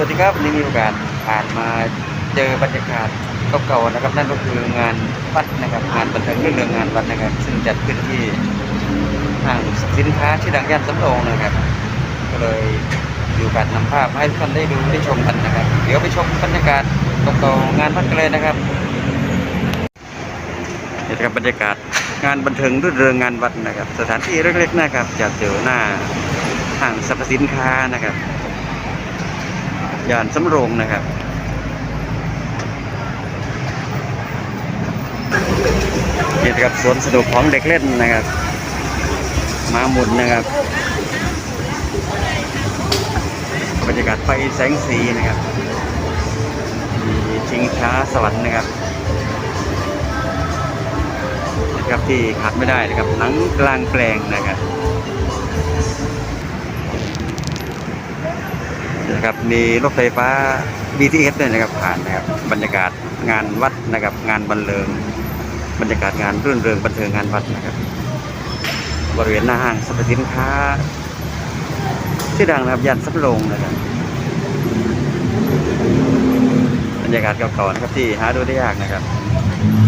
วัสดีครับวันนี้มีโอกาสผ่านมาเจอบรรยากาศเก่าๆนะครับ นั่นก็คืองานวัดนะครับงานบันเทิงเรื่องงานวัดนะครับ ซึ่งจัดขึ้นที่ห้างสินค้าชื่อดังย่านสำโรงนะครับ ก็เลยมีโอกาสนำภาพให้ทุกท่านได้ดูได้ชมกันนะครับ เดี๋ยวไปชมบรรยากาศเก่าๆงานวัดกันเลยนะครับนี่ครับบรรยากาศงานบันเทิงรื่นเริงงานวัดนะครับ สถานที่เล็กๆนะครับจะเจอหน้าห้างสรรพสินค้านะครับ ย่านสำโรงนะครับนี่นะครับสวนสนุกของเด็กเล่นนะครับ มาหมุนนะครับ บรรยากาศไฟแสงสีนะครับมีชิงช้าสวรรค์นะครับนะครับที่ขาดไม่ได้นะครับหนังกลางแปลงนะครับ นะครับมีรถไฟฟ้า BTS ด้วยนะครับผ่านนะครับบรรยากาศงานวัดนะครับงานบันเทิงบรรยากาศงานรื่นเริงบันเทิงงานวัดนะครับ บริเวณหน้าห้างสรรพสินค้าชื่อดังนะครับย่านสับโรงนะครับบรรยากาศเก่าๆนะครับที่หาดูได้ยากนะครับ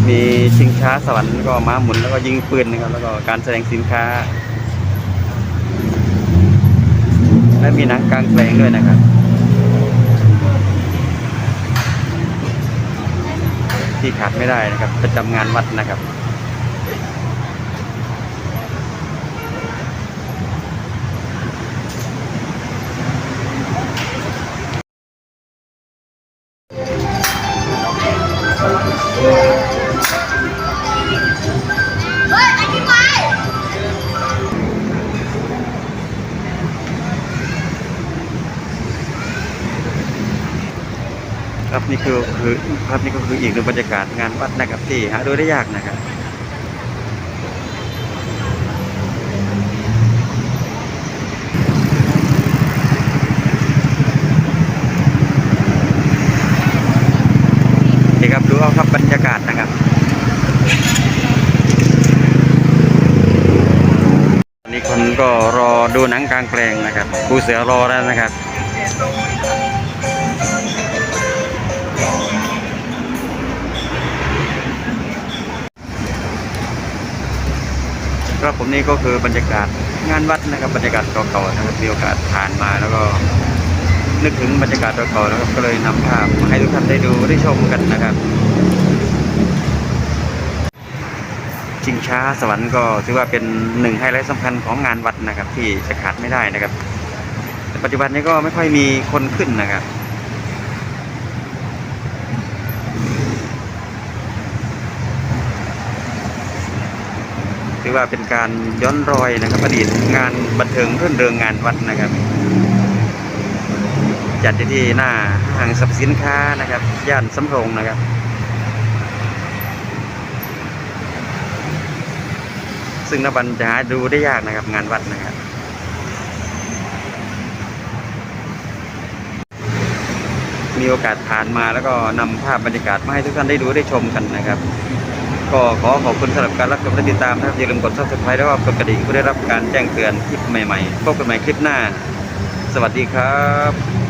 มีชิงช้าสวรรค์แล้วก็ม้าหมุนแล้วก็ยิงปืนนะครับแล้วก็การแสดงสินค้า และมีหนังกลางแปลงด้วยนะครับ ที่ขาดไม่ได้นะครับประจำงานวัดนะครับ ครับนี่คือคือครับนี่ก็คืออีกหนึ่งบรรยากาศงานวัดนะครับที่หาดูได้ยากนะครับนี่ครับดูเอาครับบรรยากาศนะครับตอนนี้คนก็รอดูหนังกลางแปลงนะครับปูเสือรอแล้วนะครับ ครับผมนี่ก็คือบรรยากาศงานวัดนะครับ บรรยากาศเก่าๆนะครับมีโอกาสผ่านมาแล้วก็ นึกถึงบรรยากาศเก่าๆนะครับก็เลยนำภาพมาให้ทุกท่านได้ดูได้ชมกันนะครับชิงช้าสวรรค์ก็ถือว่าเป็นหนึ่งไฮไลท์สำคัญของงานวัดนะครับ ที่จะขาดไม่ได้นะครับแต่ปัจจุบันนี้ก็ไม่ค่อยมีคนขึ้นนะครับ ถือว่าเป็นการย้อนรอยนะครับอดีตงานบันเทิงเรื่นเริงงานวัดนะครับ จัดอยู่ที่หน้าห้างสรรพสินค้านะครับ ย่านสำโรงนะครับซึ่งนับวันจะหาดูได้ยากนะครับ งานวัดนะครับ มีโอกาสผ่านมาแล้วก็นำภาพบรรยากาศมาให้ทุกท่านได้ดูได้ชมกันนะครับ ก็ขอขอบคุณสำหรับการรับชมและติดตามนะครับอย่าลืมกด subscribe แล้วก็กดกระดิ่งเพื่อได้รับการแจ้งเตือนคลิปใหม่ๆพบกันใหม่คลิปหน้า สวัสดีครับ